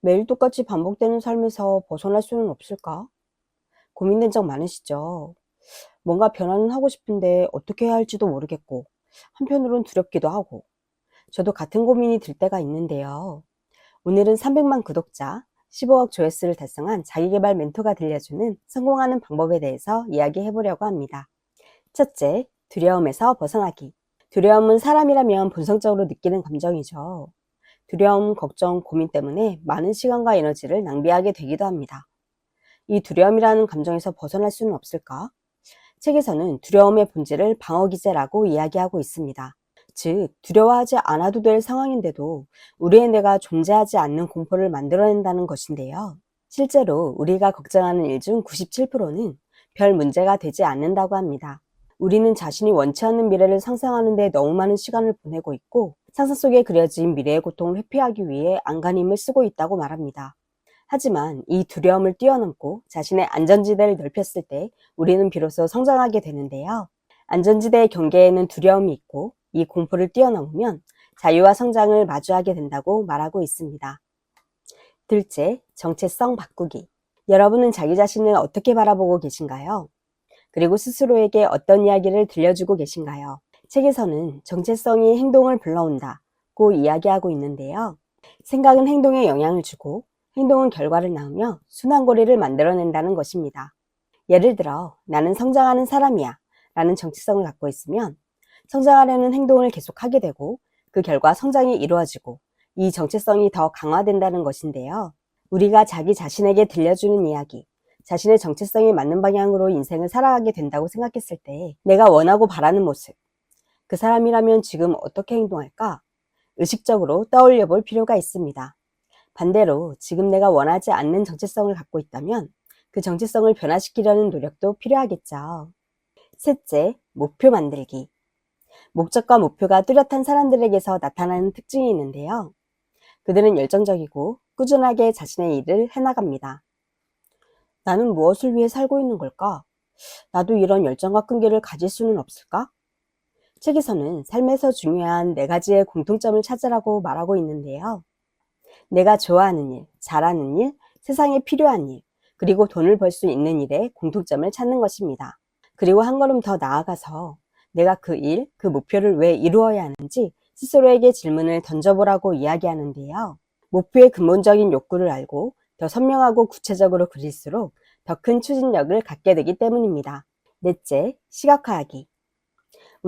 매일 똑같이 반복되는 삶에서 벗어날 수는 없을까? 고민된 적 많으시죠? 뭔가 변화는 하고 싶은데 어떻게 해야 할지도 모르겠고, 한편으론 두렵기도 하고, 저도 같은 고민이 들 때가 있는데요. 오늘은 300만 구독자, 15억 조회수를 달성한 자기개발 멘토가 들려주는 성공하는 방법에 대해서 이야기해 보려고 합니다. 첫째, 두려움에서 벗어나기. 두려움은 사람이라면 본성적으로 느끼는 감정이죠. 두려움, 걱정, 고민 때문에 많은 시간과 에너지를 낭비하게 되기도 합니다. 이 두려움이라는 감정에서 벗어날 수는 없을까? 책에서는 두려움의 본질을 방어기제라고 이야기하고 있습니다. 즉, 두려워하지 않아도 될 상황인데도 우리의 뇌가 존재하지 않는 공포를 만들어낸다는 것인데요. 실제로 우리가 걱정하는 일 중 97%는 별 문제가 되지 않는다고 합니다. 우리는 자신이 원치 않는 미래를 상상하는데 너무 많은 시간을 보내고 있고 상상 속에 그려진 미래의 고통을 회피하기 위해 안간힘을 쓰고 있다고 말합니다. 하지만 이 두려움을 뛰어넘고 자신의 안전지대를 넓혔을 때 우리는 비로소 성장하게 되는데요. 안전지대의 경계에는 두려움이 있고 이 공포를 뛰어넘으면 자유와 성장을 마주하게 된다고 말하고 있습니다. 둘째, 정체성 바꾸기. 여러분은 자기 자신을 어떻게 바라보고 계신가요? 그리고 스스로에게 어떤 이야기를 들려주고 계신가요? 책에서는 정체성이 행동을 불러온다고 이야기하고 있는데요. 생각은 행동에 영향을 주고 행동은 결과를 낳으며 순환고리를 만들어낸다는 것입니다. 예를 들어 나는 성장하는 사람이야 라는 정체성을 갖고 있으면 성장하려는 행동을 계속하게 되고 그 결과 성장이 이루어지고 이 정체성이 더 강화된다는 것인데요. 우리가 자기 자신에게 들려주는 이야기, 자신의 정체성에 맞는 방향으로 인생을 살아가게 된다고 생각했을 때 내가 원하고 바라는 모습, 그 사람이라면 지금 어떻게 행동할까? 의식적으로 떠올려 볼 필요가 있습니다. 반대로 지금 내가 원하지 않는 정체성을 갖고 있다면 그 정체성을 변화시키려는 노력도 필요하겠죠. 셋째, 목표 만들기. 목적과 목표가 뚜렷한 사람들에게서 나타나는 특징이 있는데요. 그들은 열정적이고 꾸준하게 자신의 일을 해나갑니다. 나는 무엇을 위해 살고 있는 걸까? 나도 이런 열정과 끈기를 가질 수는 없을까? 책에서는 삶에서 중요한 네 가지의 공통점을 찾으라고 말하고 있는데요. 내가 좋아하는 일, 잘하는 일, 세상에 필요한 일, 그리고 돈을 벌 수 있는 일에 공통점을 찾는 것입니다. 그리고 한 걸음 더 나아가서 내가 그 일, 그 목표를 왜 이루어야 하는지 스스로에게 질문을 던져보라고 이야기하는데요. 목표의 근본적인 욕구를 알고 더 선명하고 구체적으로 그릴수록 더 큰 추진력을 갖게 되기 때문입니다. 넷째, 시각화하기.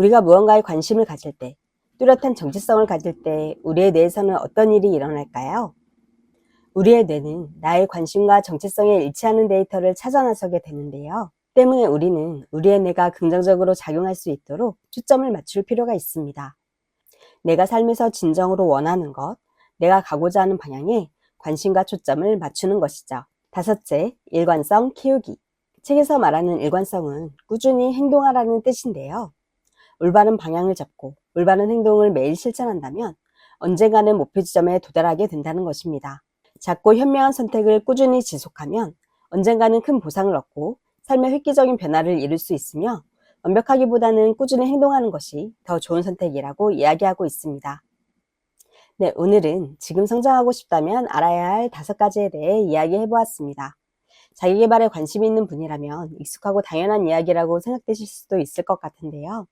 우리가 무언가에 관심을 가질 때, 뚜렷한 정체성을 가질 때 우리의 뇌에서는 어떤 일이 일어날까요? 우리의 뇌는 나의 관심과 정체성에 일치하는 데이터를 찾아 나서게 되는데요. 때문에 우리는 우리의 뇌가 긍정적으로 작용할 수 있도록 초점을 맞출 필요가 있습니다. 내가 삶에서 진정으로 원하는 것, 내가 가고자 하는 방향에 관심과 초점을 맞추는 것이죠. 다섯째, 일관성 키우기. 책에서 말하는 일관성은 꾸준히 행동하라는 뜻인데요. 올바른 방향을 잡고 올바른 행동을 매일 실천한다면 언젠가는 목표 지점에 도달하게 된다는 것입니다. 작고 현명한 선택을 꾸준히 지속하면 언젠가는 큰 보상을 얻고 삶의 획기적인 변화를 이룰 수 있으며 완벽하기보다는 꾸준히 행동하는 것이 더 좋은 선택이라고 이야기하고 있습니다. 네, 오늘은 지금 성장하고 싶다면 알아야 할 다섯 가지에 대해 이야기해 보았습니다. 자기 개발에 관심 있는 분이라면 익숙하고 당연한 이야기라고 생각되실 수도 있을 것 같은데요.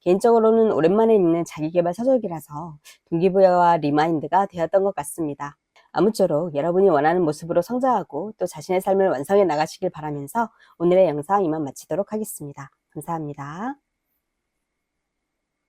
개인적으로는 오랜만에 읽는 자기 개발 서적이라서 동기부여와 리마인드가 되었던 것 같습니다. 아무쪼록 여러분이 원하는 모습으로 성장하고 또 자신의 삶을 완성해 나가시길 바라면서 오늘의 영상 이만 마치도록 하겠습니다. 감사합니다.